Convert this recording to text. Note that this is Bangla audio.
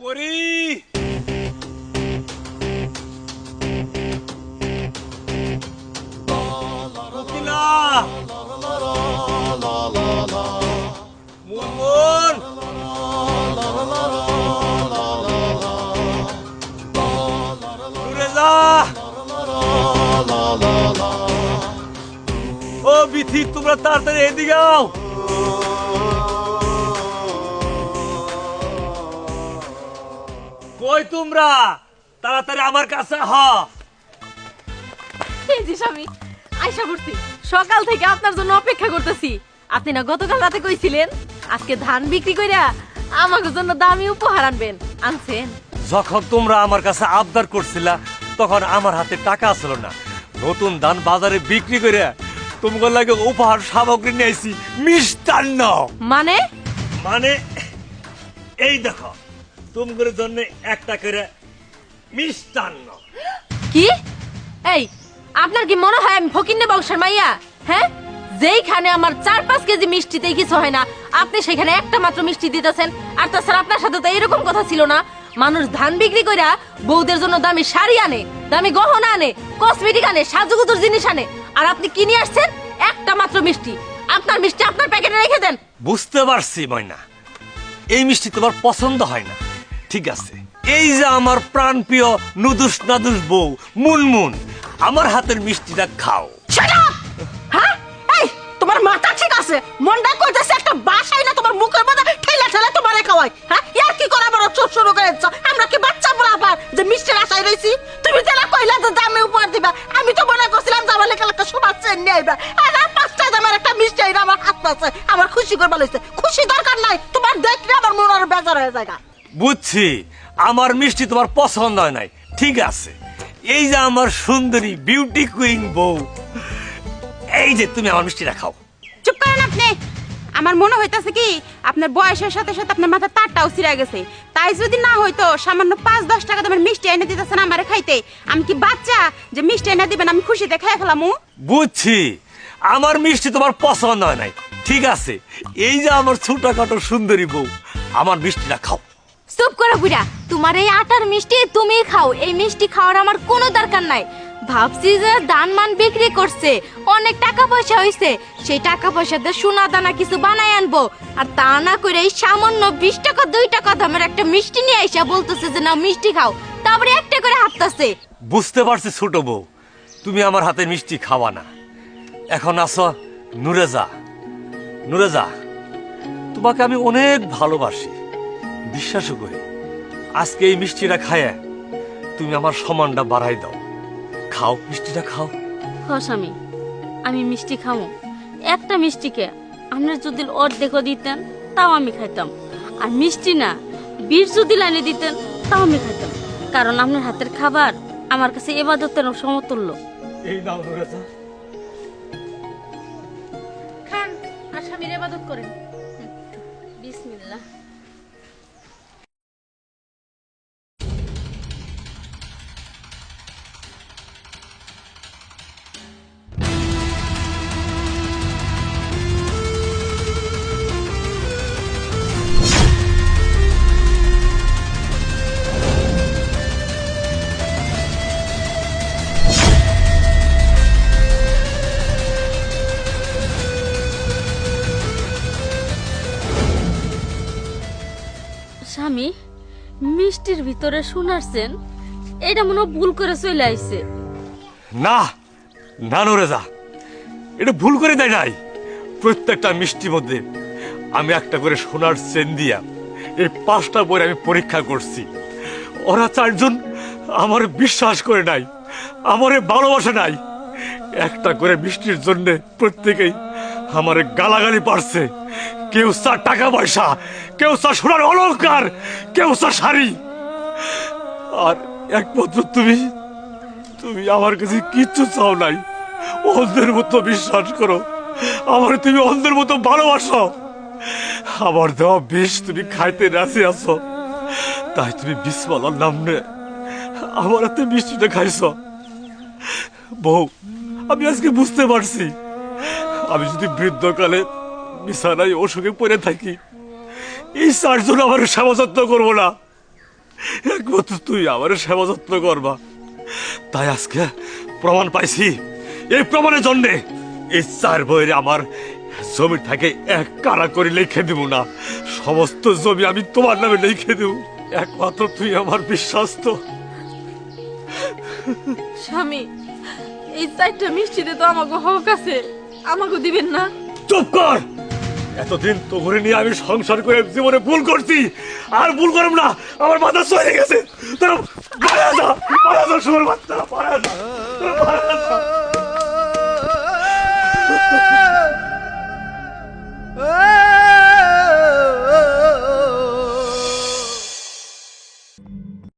পরি কোকিলা মুনমুন নুরেজা ও বিথি তোমরা তাড়াতাড়ি এদিকে কই তোমরা? তাড়াতাড়ি আমার কাছে হ। এই যে স্বামী আয়সা করছি সকাল থেকে আপনার জন্য অপেক্ষা করতেছি। আপনি না গতকাল রাতে কইছিলেন আজকে ধান বিক্রি কইরা আমার জন্য দামি উপহার আনবেন। আনছেন? যখন তোমরা আমার কাছে আবদার করছিলা তখন আমার হাতে টাকা ছিল না। নতুন ধান বাজারে বিক্রি করে তোমার লাগে উপহার সামগ্রী নিয়েছি মিষ্টান্ন। মানে? মানে এই দেখো। তোমাদের জন্য একটা করে মিষ্টান্ন। কি? এই আপনার কি মনে হয় আমি ফকিন্নে বংশের মাইয়া? হ্যাঁ? যেইখানে আমার চার পাঁচ কেজি মিষ্টিতেই কিছু হয় না আপনি সেখানে একটা মাত্র মিষ্টি দিতেছেন। আর তাছাড়া আপনার সাথে তো এরকম কথা ছিল না। মানুষ ধান বিক্রি কইরা বউদের জন্য দামি শাড়ি আনে দামি গহনা আনে কসমেটিক আনে সাজুগুজুর জিনিস আনে। আর আপনি কি নিয়ে আসছেন একটা মাত্র মিষ্টি। আপনার মিষ্টি আপনার প্যাকেটে রেখে দেন। বুঝতে পারছি ময়না। এই মিষ্টি তোমার পছন্দ হয় না। ঠিক আছে। এই যে আমার প্রাণপ্রিয় নুদুস নাদুস বউ, মুনমুন, আমার হাতের মিষ্টিটা খাও। হ্যাঁ? তোমার মাথা ঠিক আছে। মনটা একটা বাসাই না তোমার মুখের মধ্যে খাওয়াই হ্যাঁ? ইয়ার কি করা বড় চোর শুরু করেছ আমরা কি বাচ্চা বড় আবার যে মিষ্টির আশায় রইছি? তুমি তেলা কইলা যে দামে উপহার দিবা, আমি তো মনে করছিলাম যে আমার লেখা লেখা চেন নিয়ে আইবা। আর পাঁচটা দামের একটা মিষ্টি আইনা আমার হাত আছে। আমার খুশি করবা লইছে খুশি দরকার নাই। তোমার দেখলে আমার মন আর বেজার হয়ে যায় বুঝছি আমার মিষ্টি তোমার পছন্দ হয় নাই। ঠিক আছে এই যে আমার সুন্দরী বিউটি কুইন বউ এই যে তুমি আমার মিষ্টিটা খাও। চুপ করেন আপনি। আমার মনে হইতাছে কি আপনার বয়সের সাথে সাথে আপনার মাথা তারটাও ছিঁড়ে গেছে। তাই যদি না হইতো সামান্য পাঁচ দশ টাকা দামের মিষ্টি এনে দিতেছেন আমারে খাইতে। আমি কি বাচ্চা যে মিষ্টি এনে দিবেন আমি খুশিতে খাই ফেলামু? বুঝছি আমার মিষ্টি তোমার পছন্দ হয় নাই। ঠিক আছে এই যে আমার ছোটখাটো সুন্দরী বউ আমার মিষ্টিটা খাও। চুপ করে বুড়া তোমার এই আটার মিষ্টি তুমি খাও। এই মিষ্টি খাওয়ার আমার কোনো দরকার নাই। ভাবছি যে দান মান বিক্রি করছে। অনেক টাকা পয়সা হইছে। সেই টাকা পয়সা দিয়ে সোনা দানা কিছু বানাই আনব। আর তা না করে এই সামান্য বিশ টাকা, দুই টাকা দামের একটা মিষ্টি নিয়ে আইসা বলতেছে যে না মিষ্টি খাও। তারপরে একটা করে হাততাছে বুঝতে পারছি ছোট বউ, তুমি আমার হাতে মিষ্টি খাওয়া না। এখন আসো, নুরেজা। নুরেজা, তোমাকে আমি অনেক ভালোবাসি। বিশ্বাসও করি। আজকে এই মিষ্টিটা খায় তুমি আমার সমানটা বাড়াই দাও। খাও মিষ্টিটা খাও। হ স্বামী আমি মিষ্টি খামো। একটা মিষ্টিকে আপনার যদি অর্ধেকও দিতেন তাও আমি খাইতাম। আর মিষ্টি না বিষ যদি লাইনে দিতেন তাও আমি খাইতাম। কারণ আপনার হাতের খাবার আমার কাছে এবাদতের সমতুল্য। এই নাও নুরেজা খান আর স্বামীর ইবাদত করেন। বিসমিল্লাহ। স্বামী, মিষ্টির ভিতরে শোনারছেন এটা মনে ভুল করে চলে আইছে। না না নুরেজা, এটা ভুল করে দেয় নাই। প্রত্যেকটা মিষ্টির মধ্যে আমি একটা করে সোনার চেন দিয়া এই পাঁচটা বই আমি পরীক্ষা করছি। ওরা চারজন আমার বিশ্বাস করে নাই, আমারে ভালোবাসে নাই। একটা করে মিষ্টির জন্য প্রত্যেকেই আমারে গালাগালি পারছে। কেউ চার টাকা পয়সা, কেউ চার সোনার অলংকার, কেউ চার শাড়ি। আর একমাত্র তুমি তুমি আমার কাছে কিচ্ছু চাও নাই। অন্ধের মতো বিশ্বাস করো। আমার তুমি অন্ধের মতো ভালোবাসো। আমার দেওয়া বেশ তুমি খাইতে রাজি আছো। তাই তুমি বিসমালার নাম নে। আমার হাতে মিষ্টিটা খাইছ। বউ, আমি আজকে বুঝতে পারছি। আমি যদি বৃদ্ধকালে বিছানায় অসুখে পড়ে থাকি। এই চারজন আমার সেবা যত্ন করব না। একমাত্র তুই আমার সেবা যত্ন করবা। তাই আজকে প্রমাণ পাইছি। এই প্রমাণের জন্যে এই চার বইয়ের আমার জমি থাকে এক কারা করে লিখে দিব না। সমস্ত জমি আমি তোমার নামে লিখে দেব। একমাত্র তুই আমার বিশ্বাস তো স্বামী এই চারটা মিষ্টিতে তো আমাকে হক আছে। আমাকে দিবেন না। চুপ কর! এতদিন তো ঘুরে নিয়ে আমি সংসার করে জীবনে ভুল করছি। আর ভুল করব না, আমার মাথা সয়ে গেছে। তোরা পারা যা পারা যা সুর বাচ্চা পারা যা যা